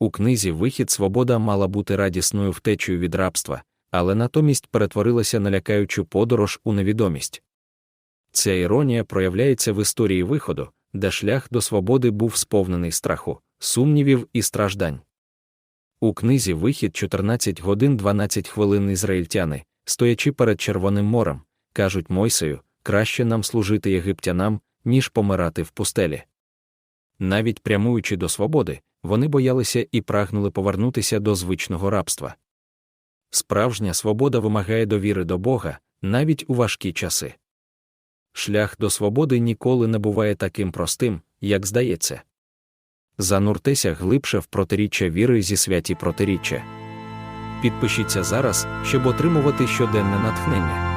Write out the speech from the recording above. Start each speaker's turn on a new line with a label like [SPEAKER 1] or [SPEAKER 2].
[SPEAKER 1] У книзі Вихід Свобода мала бути радісною втечею від рабства, але натомість перетворилася на лякаючу подорож у невідомість. Ця іронія проявляється в історії виходу, де шлях до свободи був сповнений страху, сумнівів і страждань. У книзі Вихід 14 годин 12 хвилин ізраїльтяни, стоячи перед Червоним морем, кажуть Мойсею, краще нам служити єгиптянам, ніж помирати в пустелі. Навіть прямуючи до свободи, вони боялися і прагнули повернутися до звичного рабства. Справжня свобода вимагає довіри до Бога, навіть у важкі часи. Шлях до свободи ніколи не буває таким простим, як здається. Зануртеся глибше в протиріччя віри зі святі протиріччя. Підпишіться зараз, щоб отримувати щоденне натхнення.